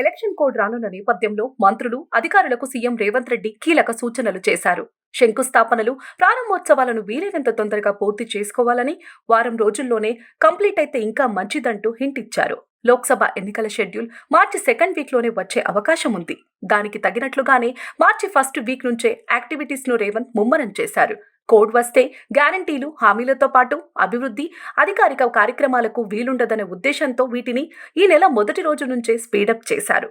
Election code రానున్న నేపథ్యంలో మంత్రులు అధికారులకు సీఎం రేవంత్ రెడ్డి కీలక సూచనలు చేశారు. శంకుస్థాపనలు ప్రారంభోత్సవాలను వీలైనంత తొందరగా పూర్తి చేసుకోవాలని వారం రోజుల్లోనే కంప్లీట్ అయితే ఇంకా మంచిదంటూ హింట్ ఇచ్చారు. లోక్సభ ఎన్నికల షెడ్యూల్ మార్చి సెకండ్ వీక్లోనే వచ్చే అవకాశం ఉంది. దానికి తగినట్లుగానే మార్చి ఫస్ట్ వీక్ నుంచే యాక్టివిటీస్ను రేవంత్ ముమ్మరం చేశారు. కోడ్ వస్తే గ్యారంటీలు హామీలతో పాటు అభివృద్ధి అధికారిక కార్యక్రమాలకు వీలుండదనే ఉద్దేశంతో వీటిని ఈ నెల మొదటి రోజు నుంచే స్పీడప్ చేశారు.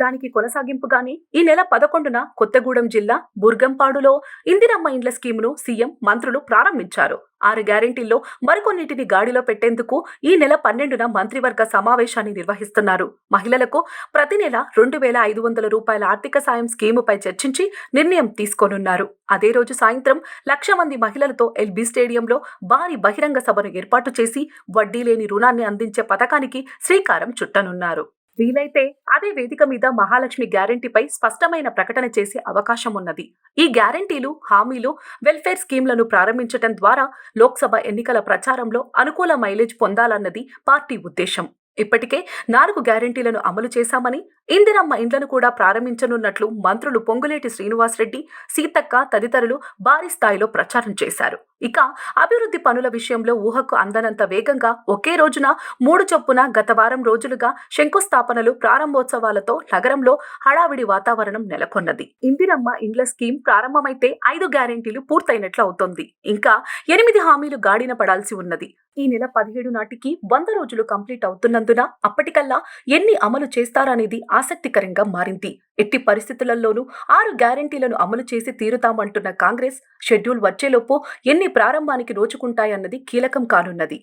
దానికి కొనసాగింపుగానే ఈ నెల పదకొండున కొత్తగూడెం జిల్లా బుర్గంపాడులో ఇందిరమ్మ ఇండ్ల స్కీమును సీఎం మంత్రులు ప్రారంభించారు. ఆరు గ్యారెంటీల్లో మరికొన్నింటిని గాడిలో పెట్టేందుకు ఈ నెల పన్నెండున మంత్రివర్గ సమావేశాన్ని నిర్వహిస్తున్నారు. మహిళలకు ప్రతి నెల రెండు వేల ఐదు వందల రూపాయల ఆర్థిక సాయం స్కీముపై చర్చించి నిర్ణయం తీసుకోనున్నారు. అదే రోజు సాయంత్రం లక్ష మంది మహిళలతో ఎల్బీ స్టేడియంలో భారీ బహిరంగ సభను ఏర్పాటు చేసి వడ్డీ లేని రుణాన్ని అందించే పథకానికి శ్రీకారం చుట్టనున్నారు. వీలైతే అదే వేదిక మీద మహాలక్ష్మి గ్యారంటీపై స్పష్టమైన ప్రకటన చేసే అవకాశం ఉన్నది ఈ గ్యారంటీలు హామీలు వెల్ఫేర్ స్కీమ్లను ప్రారంభించటం ద్వారా లోక్సభ ఎన్నికల ప్రచారంలో అనుకూల మైలేజ్ పొందాలన్నది పార్టీ ఉద్దేశం. ఇప్పటికే నాలుగు గ్యారంటీలను అమలు చేశామని ఇందిరమ్మ ఇండ్లను కూడా ప్రారంభించనున్నట్లు మంత్రులు పొంగులేటి శ్రీనివాసరెడ్డి సీతక్క తదితరులు భారీ స్థాయిలో ప్రచారం చేశారు. ఇక అభివృద్ధి పనుల విషయంలో ఊహకు అందనంత వేగంగా ఒకే రోజున మూడు చొప్పున గత వారం రోజులుగా శంకుస్థాపనలు ప్రారంభోత్సవాలతో నగరంలో హడావిడి వాతావరణం నెలకొన్నది. ఇందిరమ్మ ఇండ్ల స్కీమ్ ప్రారంభమైతే ఐదు గ్యారెంటీలు పూర్తయినట్లు అవుతోంది. ఇంకా ఎనిమిది హామీలు గాడిన పడాల్సి ఉన్నది. ఈ నెల పదిహేడు నాటికి వంద రోజులు కంప్లీట్ అవుతున్నందున అప్పటికల్లా ఎన్ని అమలు చేస్తారనేది ఆసక్తికరంగా మారింది. ఎట్టి పరిస్థితులలోనూ ఆరు గ్యారెంటీలను అమలు చేసి తీరుతామంటున్న కాంగ్రెస్ షెడ్యూల్ వచ్చేలోపు ఎన్ని ప్రారంభానికి నోచుకుంటాయన్నది కీలకం కానున్నది.